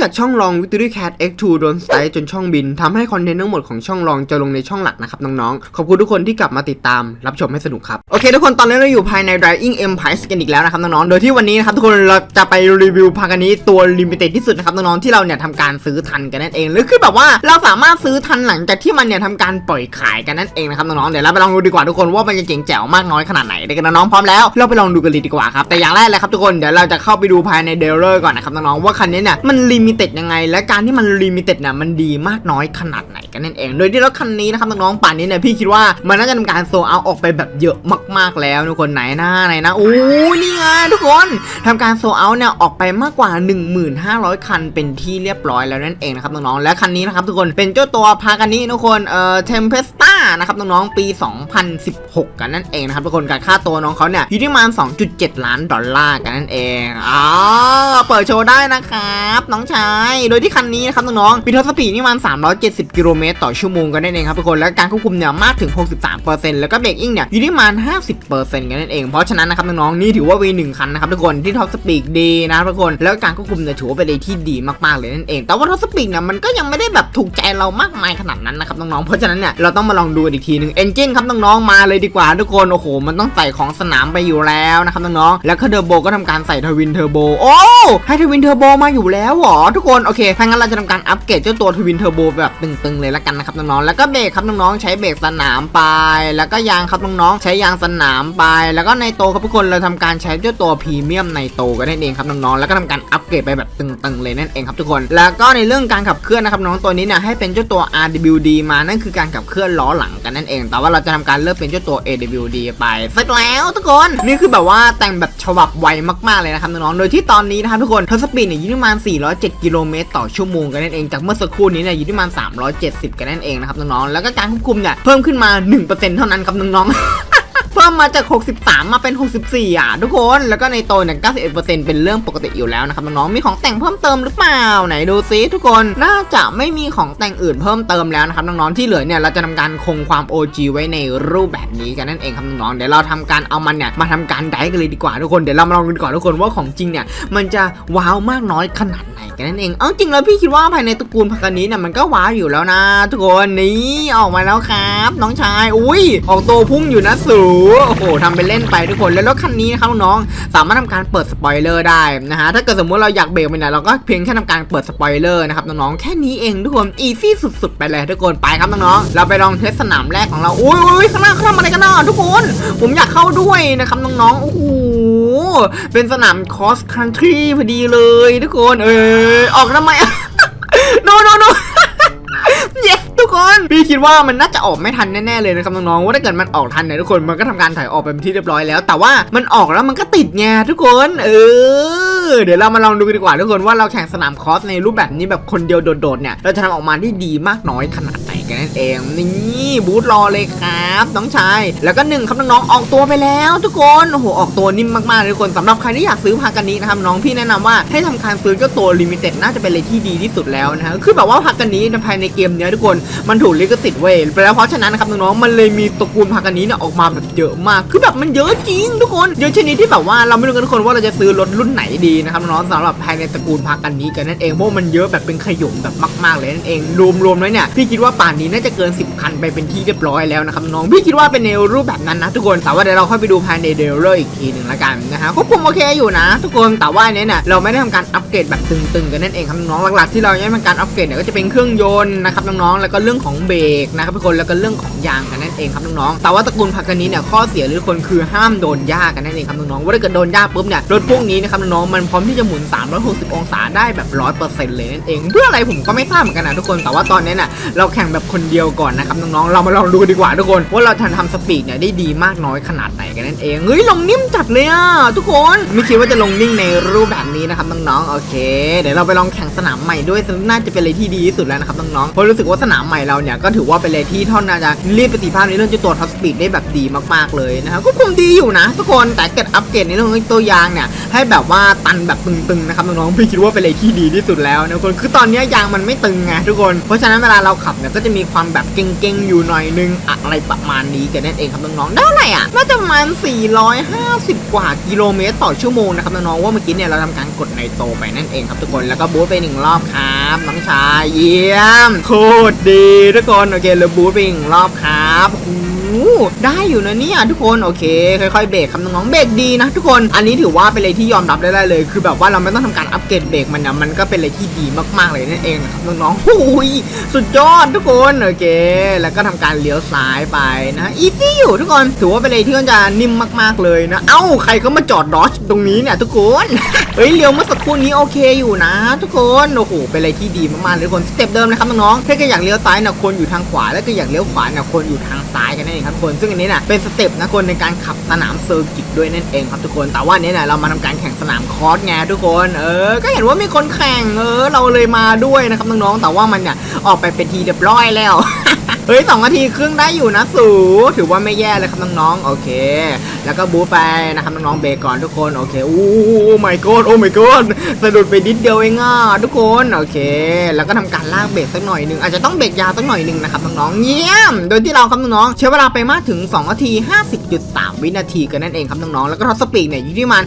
จากช่องลอง Victory Cat X2 โดนสไตล์จนช่องบินทำให้คอนเทนต์ทั้งหมดของช่องลองจะลงในช่องหลักนะครับน้องๆ ขอบคุณทุกคนที่กลับมาติดตามรับชมให้สนุกครับ โอเคทุกคนตอนนี้เราอยู่ภายใน Dying Empire กันอีกแล้วนะครับน้องๆ โดยที่วันนี้นะครับทุกคนเราจะไปรีวิวพากันนี้ตัวลิมิเต็ดที่สุดนะครับน้องๆ ที่เราเนี่ยทำการซื้อทันกันนั่นเอง หรือคือแบบว่าเราสามารถซื้อทันหลังจากที่มันเนี่ยทำการปล่อยขายกันนั่นเองนะครับน้องๆ เดี๋ยวเราไปลองดูดีกว่าทุกคนว่ามันจะเจ๋งแจ๋วมากน้อยขนาดไหนเด็กน้องๆพร้อมแล้วเราไปลองดูกันเลยดีกว่าครับแต่อย่างแรกเลยครับทุกคนเดี๋ยวเราจะเข้าไปดูภายในเดลเลอร์ก่อนนะครับน้องๆว่าคันนี้เนี่ยมันลิมิเต็ดยังไง และการที่มันลิมิเต็ดเนี่ยมันดีมากน้อยขนาดไหนกันนั่นเอง โดยที่รถคันนี้นะครับน้องๆป่านนี้เนี่ยพี่คิดว่ามันน่าจะทำการโซเอาออกไปแบบเยอะมากๆแล้วทุกคนไหนหน้าไหนนะโอ้นี่ไงทุกคน ทำการโซเอาเนี่ยออกไปมากกว่า 1500 คันเป็นที่เรียบร้อยแล้วนั่นเองนะครับน้องๆและคันนี้นะครับทุกคนเป็นเจ้าตัวพากันนี้ทุกคนเอ่อเทมเพสตานะครับน้องๆปี 2016 กันนั่นเองนะครับทุกคนกับค่าตัวน้องเขาเนี่ยอยู่ที่ประมาณ 2.7 ล้านดอลลาร์กันนั่นเองอ๋อเปิดโชว์ได้นะครับน้องชายโดยที่คันนี้นะครับน้องๆมีท็อปสปีดนี่ประมัน370 กิโลเมตรต่อชั่วโมงกันนั่นเองครับทุกคนและการควบคุมเนี่ยมากถึง 63%แล้วก็เบรกอิงเนี่ยอยู่ที่ประมาณ 50%กันนั่นเองเพราะฉะนั้นนะครับน้องๆนี่ถือว่าวีหนึ่งคันนะครับทุกคนที่ท็อปสปีดดีนะทุกคน แล้วการควบคุมเนี่ยถือว่าเป็นอะไรที่ดีมากๆเลยนั่นเอง แต่ว่าท็อปสปีดเนี่ยมันก็ยังไม่ได้แบบถูกใจเรามากมายขนาดนั้นนะครับน้องๆ เพราะฉะนั้นเนี่ยเราต้องมาลองดูอีกทีหนึ่งเอนจินครับน้องๆ มาเลยดีกว่าทุกคน โอ้โห มันต้องใส่ของสนามไปอยู่แล้วนะครับน้องๆ แล้วก็เทอร์โบก็ทำการใส่ทวินเทอร์โบ โอ้ให้ทวินเทอร์โบมาอยู่แล้วเหรอทุกคน โอเคถ้างั้นเราจะทำการอัปเกรดเจ้าตัวทวินเทอร์โบแบบตึงๆเลยละกันนะครับน้องๆ แล้วก็เบรกครับน้องๆ ใช้เบรกสนามไป แล้วก็ยางครับน้องๆ ใช้ยางสนามไป แล้วก็ในโตครับทุกคนเราทำการใช้เจ้าตัวพรีเมียมในโตกันนั่นเองครับน้องๆแล้วก็ทำการอัปเกรดไปแบบตึงๆเลยนั่นเองครับทุกคน แล้วก็ในเรื่องการขับเคลื่อนนะครับน้องตัวนี้เนี่ยให้เป็นเจ้าตัว RWD มานั่นคือการขับเคลื่อนล้อหลังกันนั่นเอง แต่ว่าเราจะทำการเลือกเป็นเจ้าตัว AWD ไปเสร็จแล้วทุกคนนี่คือแบบว่าแต่งแบบฉบับไวมากๆเลยนะครับน้องๆโดยที่ตอนนี้นะครับทุกคนท็อปสปีดเนี่ยอยู่ที่ประมาณ 407 กิโลเมตรต่อชั่วโมงกันนั่นเองจากเมื่อสักครู่นี้เนี่ยอยู่ที่ประมาณ 370 กันนั่นเองนะครับน้องๆแล้วก็การควบคุมเนี่ยเพิ่มขึ้นมา 1%เท่านั้นครับน้องๆ มมาจาก 63 มาเป็น 64 อะ ทุกคน แล้วก็ในโตเนี่ย91%เป็นเรื่องปกติอยู่แล้วนะครับน้องๆมีของแต่งเพิ่มเติมหรือเปล่า ไหนดูซิทุกคนน่าจะไม่มีของแต่งอื่นเพิ่มเติมแล้วนะครับน้องๆที่เหลือเนี่ยเราจะทำการคงความ OG ไว้ในรูปแบบนี้กันนั่นเองครับน้องๆเดี๋ยวเราทำการเอามันเนี่ยมาทำการไดกันเลยดีกว่าทุกคนเดี๋ยวเรามาลองดูก่อนทุกคนว่าของจริงเนี่ยมันจะว้าวมากน้อยขนาดไหนกันนั่นเองเอาจริงแล้วพี่คิดว่าภายในตระกูลพักนี้เนี่ยมันก็ว้าวอยู่แล้วนะ ทุกคนนี่ออกมาแล้วครับ น้องชายอุ้ยออกตัวพุ่งอยู่นะสูโอ้โหทำไปเล่นไปทุกคน แล้วรถคันนี้นะครับน้องสามารถทำการเปิดสปอยเลอร์ได้นะฮะ ถ้าเกิดสมมติเราอยากเบรกมันเนี่ยเราก็เพียงแค่ทำการเปิดสปอยเลอร์นะครับน้องๆ แค่นี้เองทุกคน อีซี่สุด ๆ ไปเลยทุกคน ไปครับน้องๆ เราไปลองเทสสนามแรกของเรา อุ้ยอุ้ยข้างหน้าข้างหน้าอะไรกันน่ะทุกคน ผมอยากเข้าด้วยนะครับน้องๆ โอ้โห เป็นสนามคอสคันทรีพอดีเลยทุกคน เออออกทำไมโนโนโน กคนพี่คิดว่ามันน่าจะออกไม่ทันแน่ๆเลยนะครับน้องๆว่าถ้าเกิดมันออกทันเนี่ยทุกคนมันก็ทำการถ่ายออกไปเป็นที่เรียบร้อยแล้ว แต่ว่ามันออกแล้วมันก็ติดไงทุกคน เออ เดี๋ยวเรามาลองดูกันดีกว่าทุกคนว่าเราแข่งสนามคอสในรูปแบบนี้แบบคนเดียวโดดๆเนี่ยเราจะทำออกมาได้ดีมากน้อยขนาดไหน กันนั่นเอง นี่บูธรอเลยครับน้องชาย แล้วก็หนึ่งครับน้องๆออกตัวไปแล้ว ทุกคนโอ้โหออกตัวนิ่มมากๆเลยทุกคนสำหรับใครที่อยากซื้อพากันนี้นะครับน้องพี่แนะนำว่าให้ทำการซื้อเจ้าตัวลิมิเต็ดน่าจะเป็นเลยที่ดีที่สุดแล้วนะฮะคือแบบว่าพากันนี้ภายในเกมเนี้ยทุกคนมันถูกลิขสิทธิ์เว้ยแล้วเพราะฉะนั้นนะครับน้องๆมันเลยมีตระกูลพากันนี้เนี่ยออกมาแบบเยอะมาก คือแบบมันเยอะจริง ทุกคนเยอะชนิดที่แบบว่าเราไม่รู้กันทุกคนว่าเราจะซื้อรถรุ่นไหนดีนะครับน้องๆสำหรับภายในตระกูลพากันนี้กันนั่นเองเพราะมันเยอะแบบเป็นขยุมแบบมาก ๆเลยนั่นเองรวมๆแล้วเนี่ยพี่คิดว่าป่านนี้น่าจะเกิน 10 คันไปเป็นที่เรียบร้อยแล้วนะครับน้องพี่คิดว่าเป็นในรูปแบบนั้นนะทุกคนแต่ว่าเดี๋ยวเราค่อยไปดูภายในเดลเลอร์อีกทีหนึ่งละกันนะฮะควบคุมโอเคอยู่นะ ทุกคนแต่ว่าเนี้ยเนี่ยเราไม่ได้ทำการอัปเกรดแบบตึงๆกันนั่นเองครับน้องหลักๆที่เรายังทำการอัปเกรดเนี่ยก็จะเป็นเครื่องยนต์นะครับน้องๆแล้วก็เรื่องของเบรกนะครับทุกคนแล้วก็เรื่องของยางกันนั่นเองครับน้องๆแต่ว่าตระกูลพักกันนี้เนี่ยข้อเสียหรือคนคือห้ามโดนหญ้ากันนั่นเองครับน้องๆว่าถ้าเกิดโดนหญ้าปุ๊บเนี่ยรถพวกนี้นะครับน้องๆมันพร้อมที่จะหมุน 360 องศาได้แบบ100%เลยนั่นเองเพื่ออะไรผมก็ไม่ทราบเหมือนกันนะทุกคนแต่ว่าตอนนี้น่ะเราแข่งแบบคนเดียวก่อนนะครับน้องๆ เรามาลองดูดีกว่าทุกคน ว่าเราทันทำสปีดเนี่ยได้ดีมากน้อยขนาดไหนกันนั่นเองเฮ้ยลงนิ่มจัดเลยอะทุกคนไม่คิดว่าจะลงนิ่งในรูปแบบนี้นะครับน้องๆโอเค เดี๋ยวเราไปลองแข่งสนามใหม่ด้วยซึ่งน่าจะเป็นอะไรที่ดีที่สุดแล้วนะครับน้องๆเพราะรู้สึกว่าสนามใหม่เราเนี่ยก็ถือว่าเป็นอะไรที่ท่อนน่าจะรียกประสิทธิภาพในเรื่องจ้าตัวท็อปสปีดได้แบบดีมากๆเลยนะครับก็คงดีอยู่นะ ทุกคนแต่เกิดอัปเกรดในเรื่องตัวยางเนี่ยให้แบบว่าตันแบบตึงๆนะครับน้องๆพี่คิดว่าเป็นอะไรที่ดีที่สุดแล้วนะทุกคนคือตอนนี้ยางมันไม่ตึงไงทุกคน เพราะฉะนั้นเวลาเราขับเนี่ยก็จะมีมีความแบบเก่งๆ อยู่หน่อยนึง อะไรประมาณนี้กันนั่นเองครับน้องๆได้เท่าไหร่อะน่าจะประมาณ 450 กว่ากิโลเมตรต่อชั่วโมงนะครับน้องๆว่าเมื่อกี้เนี่ยเราทำการกดในโตไปนั่นเองครับทุกคนแล้วก็บูทไปหนึ่งรอบครับน้องชายเยี่ยมโคตรดีทุกคนโอเคแล้วบูทไปหนึ่งรอบครับ ได้อยู่นะเนี่ยทุกคนโอเค ค่อยๆเบรกครับน้องๆเบรกดีนะทุกคนอันนี้ถือว่าเป็นอะไรที่ยอมรับได้เลย คือแบบว่าเราไม่ต้องทำการอัปเกรดเบรกมันนะมันก็เป็นอะไรที่ดีมากๆเลยนั่นเองนะครับน้องๆโอ้ยสุดยอดทุกคนโอเค แล้วก็ทำการเลี้ยวซ้ายไปนะอีซี่อยู่ทุกคนถือว่าเป็นอะไรที่มันจะนิ่มมากๆเลยนะ เอ้าใครเขามาจอดดอชตรงนี้เนี่ยทุกคนเฮ้ยเลี้ยวเมื่อสักครู่นี้โอเคอยู่นะ ทุกคนโอ้โหเป็นอะไรที่ดีมากๆเลยทุกคนสเต็ปเดิมนะครับน้องๆถ้ากิดอยากเลี้ยวซ้ายนะคนอยู่ทางขวาแล้วก็อยากเลี้ยวขวานะคนอยู่ทางซ้ายกันนั่นองครับทุกคนซึ่งอันนี้น่ะเป็นสเต็ปนะคนในการขับสนามเซอร์กิตด้วยนั่นเองครับทุกคน แต่ว่านี้น่ะเรามาทำการแข่งสนามคอร์สไงทุกคน เออ ก็เห็นว่ามีคนแข่งเออเราเลยมาด้วยนะครับน้องๆแต่ว่ามันเนี่ยออกไปเป็นทีเรียบร้อยแล้ว เฮ้ยสองนาทีครึ่งได้อยู่นะสูถือว่าไม่แย่เลยครับน้องๆโอเค แล้วก็บูไปนะครับน้องๆเบรกก่อนทุกคนโอเคอู้ไม่กดโอ้ไม่กดสะดุดไปนิดเดียวเองอะทุกคนโอเค แล้วก็ทำการลากเบรกสักหน่อยหนึ่งอาจจะต้องเบรกยาวสักหน่อยหนึ่งนะครับน้องๆเยี่ยม โดยที่เราครับน้องๆใช้เวลาไปมากถึง2นาที 50.3 วินาทีกันนั่นเองครับน้องๆแล้วก็ท็อปสปีดเนี่ยอยู่ที่ประมาณ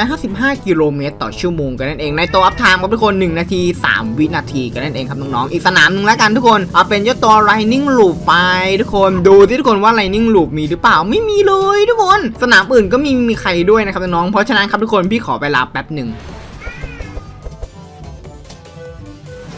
455 กิโลเมตรต่อชั่วโมงกันนั่นเองในตัวอัพไทม์ครับทุกคน1นาที 3 วินาทีกันนั่นเองครับน้องๆอีกสนามนึงแล้วกันทุกคนเอาเป็นเจ้าตัว Lightning ลูปไปทุกคนดูที่ทุกคนว่าไลนิ่งลูปมีหรือเปล่าไม่มีเลยทุกคน สนามอื่นก็มีมีใครด้วยนะครับน้องเพราะฉะนั้นครับทุกคนพี่ขอไปลาแป๊บหนึ่ง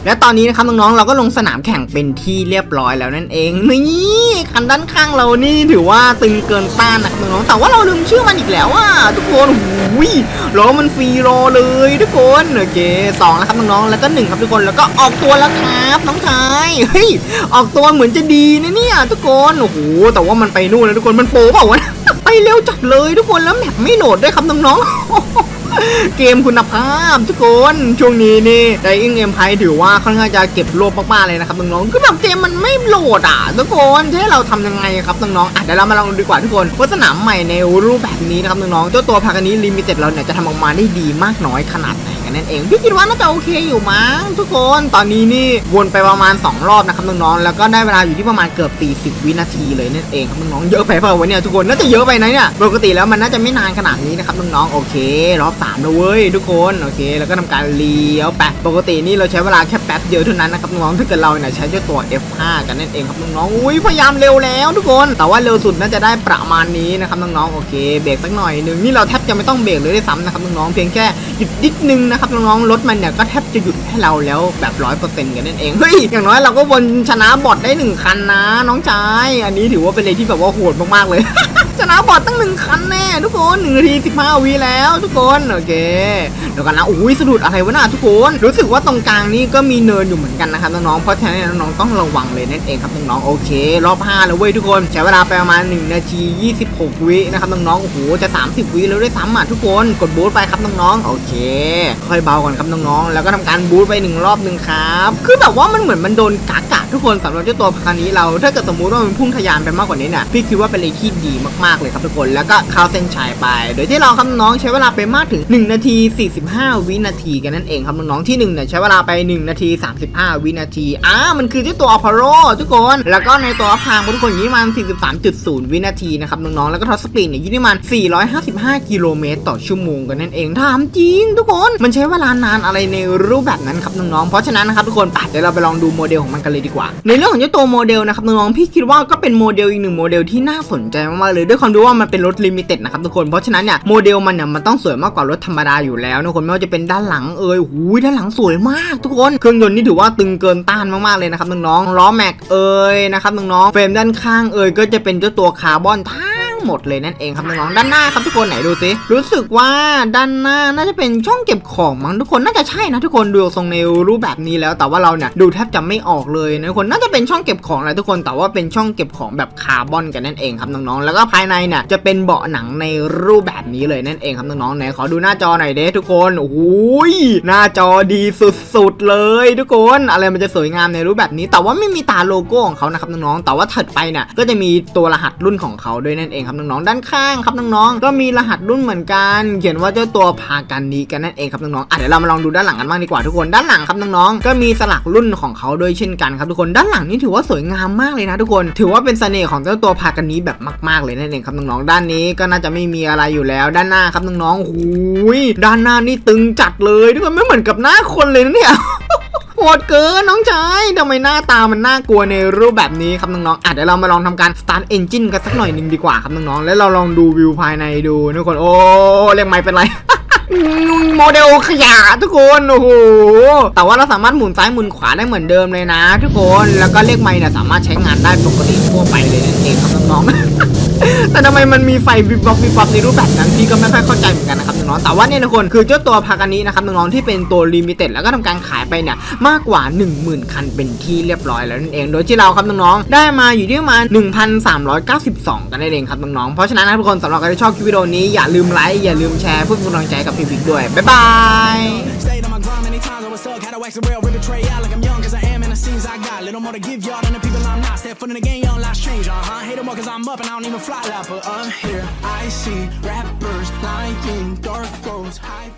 และตอนนี้นะครับน้องๆเราก็ลงสนามแข่งเป็นที่เรียบร้อยแล้วนั่นเองนี่คันด้านข้างเรานี่ถือว่าตึงเกินต้านนะครับน้องๆแต่ว่าเราลืมชื่อมันอีกแล้วอะทุกคนหูยล้อมันฟรีรอเลยทุกคนโอเคสองแล้วครับน้องๆแล้วก็หนึ่งครับทุกคนแล้วก็ออกตัวแล้วครับน้องชายเฮ้ยออกตัวเหมือนจะดีนะเนี่ยทุกคนโอ้โหแต่ว่ามันไปนู่นแล้วทุกคนมันโป๊เปล่าวะไปเร็วจัดเลยทุกคนแล้วแมปไม่โหลดด้วยครับน้องๆ เกมคุณภาพทุกคน ช่วงนี้นี่ไดอิงเอ็มไพถือว่าค่อนข้างจะเก็บรวบมากๆเลยนะครับน้องๆคือแบบเกมมันไม่โหลดอะทุกคนจะให้เราทำยังไงครับน้องๆอะเดี๋ยวเรามาลองดูดีกว่าทุกคนว่าสนามใหม่ในรูปแบบนี้นะครับน้องๆเจ้าตัวพากันนี้ลิมิเต็ดเราเนี่ยจะทำออกมาได้ดีมากน้อยขนาดไหน นั่นเองพี่คิดว่าน่าจะโอเคอยู่มั้งทุกคนตอนนี้นี่วนไปประมาณ 2 รอบนะครับน้องๆแล้วก็ได้เวลาอยู่ที่ประมาณเกือบ 40 วินาทีเลยนั่นเองครับน้องๆเยอะไปเปล่าวะเนี่ยทุกคนน่าจะเยอะไปนะเนี่ยปกติแล้วมันน่าจะไม่นานขนาดนี้นะครับน้องๆโอเค รอบ3แล้วเว้ยทุกคนโอเค แล้วก็ทำการเลี้ยวแปะปกตินี่เราใช้เวลาแค่แป๊บเดียวเท่านั้นนะครับน้องๆถ้าเกิดเราเนี่ยใช้เจ้าตัว F5 กันนั่นเองครับน้องๆอุ้ยพยายามเร็วแล้วทุกคน แต่ว่าเร็วสุดน่าจะได้ประมาณนี้นะครับน้องๆโอเคเบรกสักหน่อยหนึ่งนี่เราแทบจะไม่ต้องเบรกเลยด้วยซ้ำนะครับน้องๆเพียงแค่ ยุดนิดนึงนะครับน้องๆรถมันเนี่ยก็แทบจะหยุดให้เราแล้วแบบร้อยเปอร์เซ็นต์กันนั่นเองเฮ้ยอย่างน้อยเราก็วนชนะบอทได้หนึ่งคันนะ น้องชายอันนี้ถือว่าเป็นเลยที่แบบว่าโหดมากๆเลย ชนะบอทตั้งหนึ่งคันแน่ทุกคนหนึ่งนาทีสิบห้าวิแล้ว ทุกคนโอเค เดี๋ยวกันนะอุ้ยสะดุดอะไรวะน่ะทุกคนรู้สึกว่าตรงกลางนี่ก็มีเนินอยู่เหมือนกันนะครับน้องๆเพราะฉะนั้นน้องๆต้องระวังเลยนั่นเองครับน้องๆโอเค รอบ5แล้วเว้ยทุกคนใช้เวลาไปประมาณ1นาที26 วินะครับน้องๆโอ้โหจะ 30 วิแล้วด้วยซ้ำอะทุกคนกดบูทไปครับน้องๆโอเค ค่อยเบาก่อนครับน้องๆแล้วก็ทำการบูทไปหนึ่งรอบหนึ่งครับคือแบบว่ามันเหมือนมันโดนกากะทุกคนสำหรับเจ้าตัวคันนี้เราถ้าเกิดสมมุติว่ามันพุ่งทะยานไปมากกว่านี้เนี่ยพี่คิดว่าเป็นอะไรที่ดีมากๆเลยครับทุกคนแล้วก็เข้าเส้นชัยไป โดยที่เราครับน้องใช้เวลาไปมากถึง1นาที45วินาทีกันนั่นเองครับน้องๆที่1เนี่ยใช้เวลาไป 1 นาที 35 วินาทีอ่ามันคือเจ้าตัวอพาโรทุกคน แล้วก็ในตัวพางทุกคนอยู่ที่มัน 43.0 วินาทีนะครับน้องๆแล้วก็ท็อปสปีดเนี่ยอยู่ที่มัน 455 กิโลเมตรต่อชั่วโมงกันนั่นเองถามจริงทุกคนมันใช้เวลานานอะไรในรูปแบบนั้นครับน้องๆเพราะฉะนั้นนะครับทุกคนไปเดี๋ยวเราไปลองดูโมเดลของมันกันเลยดีกว่า ในเรื่องของเจ้าตัวโมเดลนะครับน้องๆพี่คิดว่าก็เป็นโมเดลอีกหนึ่งโมเดลที่น่าสนใจมากๆเลยด้วยความที่ว่ามันเป็นรถลิมิเต็ดนะครับทุกคนเพราะฉะนั้นเนี่ยโมเดลมันเนี่ยมันต้องสวยมากกว่ารถธรรมดาอยู่แล้วนะทุกคนไม่ว่าจะเป็นด้านหลังเอ่ยหูยด้านหลังสวยมากทุกคนเครื่องยนต์นี่ถือว่าตึงเกินต้านมากๆเลยนะครับน้องๆล้อแม็กเอ่ยนะครับน้องๆเฟรมด้านข้างเอ่ยก็จะเป็นเจ้าตัวคาร์บอนทั้ หมดเลยนั่นเองครับน้องๆด้านหน้าครับทุกคนไหนดูสิรู้สึกว่าด้านหน้าน่าจะเป็นช่องเก็บของมั้งทุกคนน่าจะใช่นะทุกคนดูทรงในรูปแบบนี้แล้ว แต่ว่าเราเนี่ยดูแทบจะไม่ออกเลยนะทุกคนน่าจะเป็นช่องเก็บของแหละทุกคนแต่ว่าเป็นช่องเก็บของแบบคาร์บอนกันนั่นเองครับน้องๆแล้วก็ภายในเนี่ยจะเป็นเบาะหนังในรูปแบบนี้เลยนั่นเองครับน้องๆไหนขอดูหน้าจอหน่อยเด้ทุกคนโอ้ยหน้าจอดีสุดๆเลย ทุกคนอะไรมันจะสวยงามในรูปแบบนี้ แต่ว่าไม่มีตาโลโก้ของเขานะครับน้องๆแต่ว่าถัดไปเนี่ยก็จะมีตัวรหัสรุ่นของเขาด้วยนั่นเองครับครับน้องๆด้านข้างครับน้องๆก็มีรหัสรุ่นเหมือนกัน เขียนว่าเจ้าตัวพากันนี้กันนั่นเองครับน้องๆอะเดี๋ยวเรามาลองดูด้านหลังกันบ้างดีกว่าทุกคนด้านหลังครับน้องๆก็มีสลักรุ่นของเขาด้วยเช่นกันครับทุกคนด้านหลังนี่ถือว่าสวยงามมากเลยนะทุกคน ถือว่าเป็นเสน่ห์ของเจ้าตัวพากันนี้แบบมาก ๆเลยนั่นเองครับน้องๆด้านนี้ก็น่าจะไม่มีอะไรอยู่แล้ว ด้านหน้าครับน้องๆหูยด้านหน้านี่ตึงจัดเลยทุกคนไม่เหมือนกับหน้าคนเลยนะเนี่ย หดเกินน้องชายทำไมหน้าตามันน่ากลัวในรูปแบบนี้ครับน้องๆอะเดี๋ยวเรามาลองทำการ start engine กันสักหน่อยหนึ่งดีกว่าครับน้องๆแล้วเราลองดูวิวภายในดูทุกคนโอ้เรียกไม่เป็นไรโมเดลขยะทุกคนโอ้โหแต่ว่าเราสามารถหมุนซ้ายหมุนขวาได้เหมือนเดิมเลยนะ ทุกคนแล้วก็เลขไม้เนี่ยสามารถใช้งานได้ปกติทั่วไปเลยนั่นเองครับน้องๆ แต่ทำไมมันมีไฟวิบวับวิบวับในรูปแบบนั้นพี่ก็ไม่ค่อยเข้าใจเหมือนกันนะครับน้องๆแต่ว่าเนี่ยทุกคนคือเจ้าตัวพากันนี้นะครับน้องๆที่เป็นตัวลิมิเต็ดแล้วก็ทำการขายไปเนี่ยมากกว่า 10,000 คันเป็นที่เรียบร้อยแล้วนั่นเอง โดยที่เราครับน้องๆได้มาอยู่ที่ประมาณ1,392 กันนั่นเองครับน้องๆเพราะฉะนั้นนะทุกคนสำหรับใครที่ชอบคลิปวิดีโอนี้อย่าลืมไลค์อย่าลืมแชร์เพื่อเป็นกำลังใจกับพี่บิ๊กด้วยบ๊ายบาย Stayed on my grind many times, I was stuck. Had to wax the real, rip a tray out like I'm young, cause I am, scenes I got. Little more to give y'all than the people I'm not. Step foot in the game, young, life's change, uh huh. Hate 'em more cause I'm up and I don't even fly but I'm here. I see rappers lying, dark roads, high